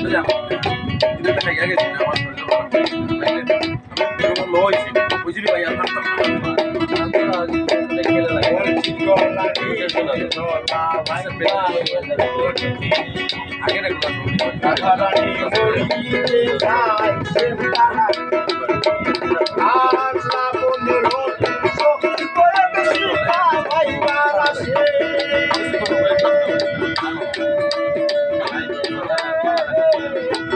বুঝলাম কিন্তু দেখা গেছে না আমার শরীর ভালো হয়েছে বুঝলি ভাই আর থাকতাম আগে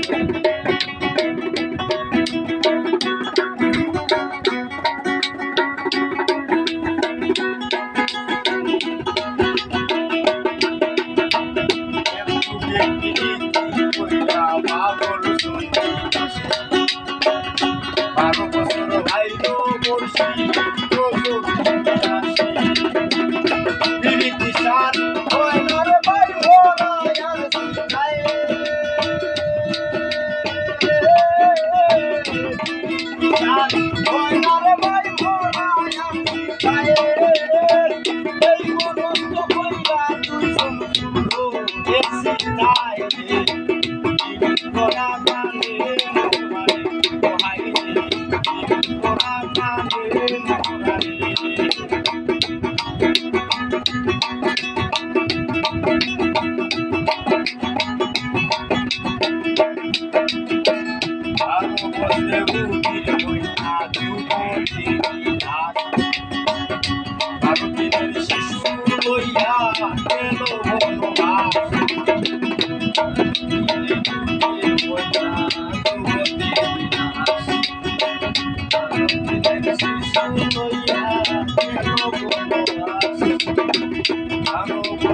Thank you. Thank you.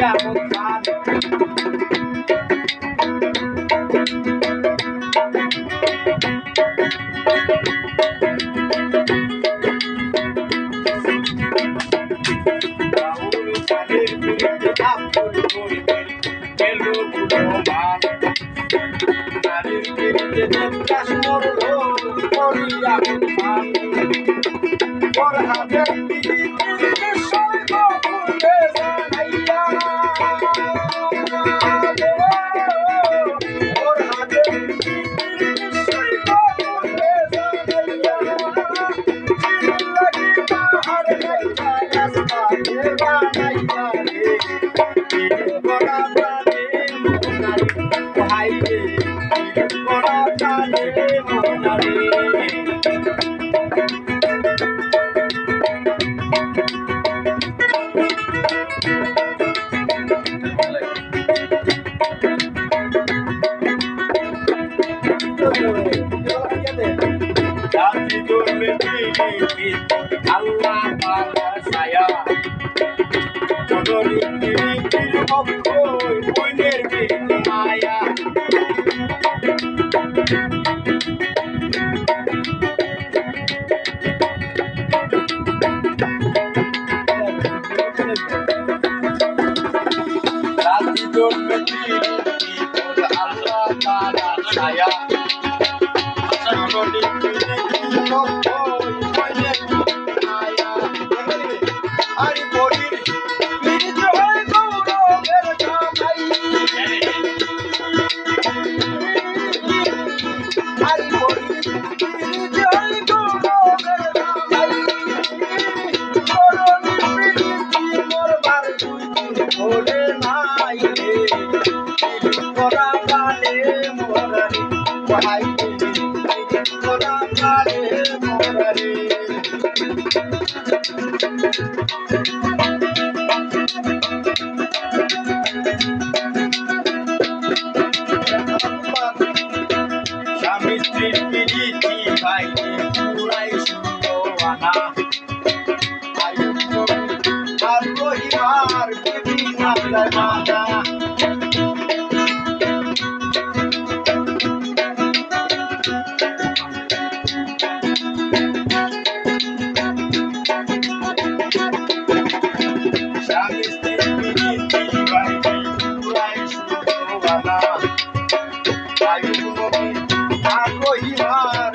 বইয়া বিবি চুলে গায়ে আসব পিরিতির অক্ষয় মনের পিরিতি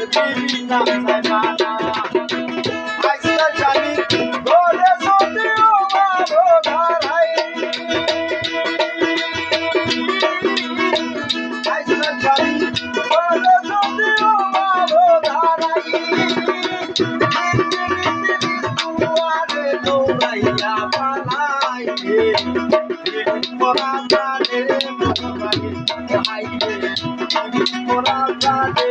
শুনো মোরারে হাই রে। পরা জানে